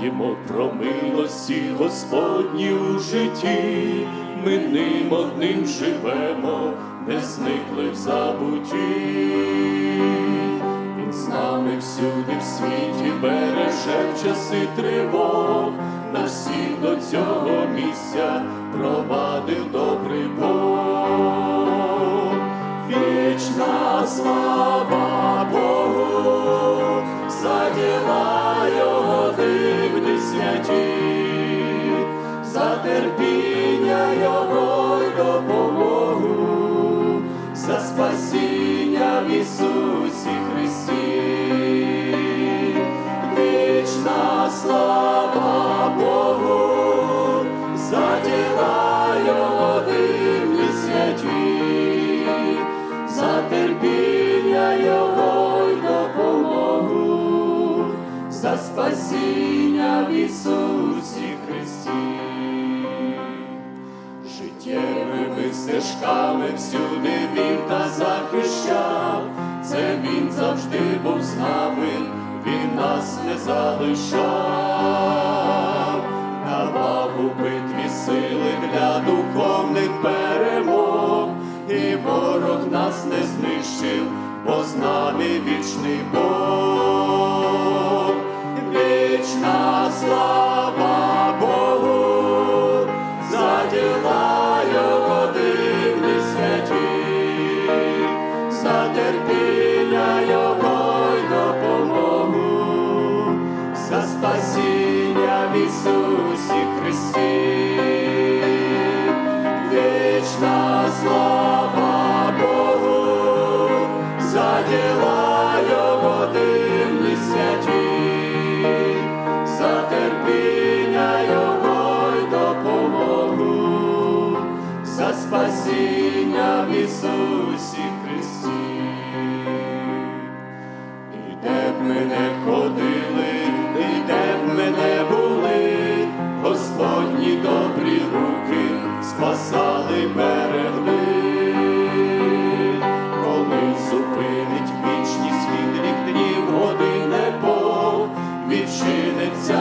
Пам'ятаймо про милості Господні у житті, ми ним одним живемо, не зникли в забутті. Він з нами всюди в світі береже в часи тривог, на всіх до цього місця провадив добрий Бог. Ісусі Христі. Вічна слава Богу, за діла його дивні за терпіння його й допомогу, за спасіння в Ісусі Христі. Життєвими стежками всюди вів та захищав, завжди був з нами, він нас не залишав, давав у битві сили для духовних перемог, і ворог нас не знищив, бо з нами вічний Бог, вічна слава спасіння в Ісусі Христі, і де б ми не ходили, і де б ми не були, Господні добрі руки спасали берегли, коли зупинить вічність від вікнів години Бог відчиниться.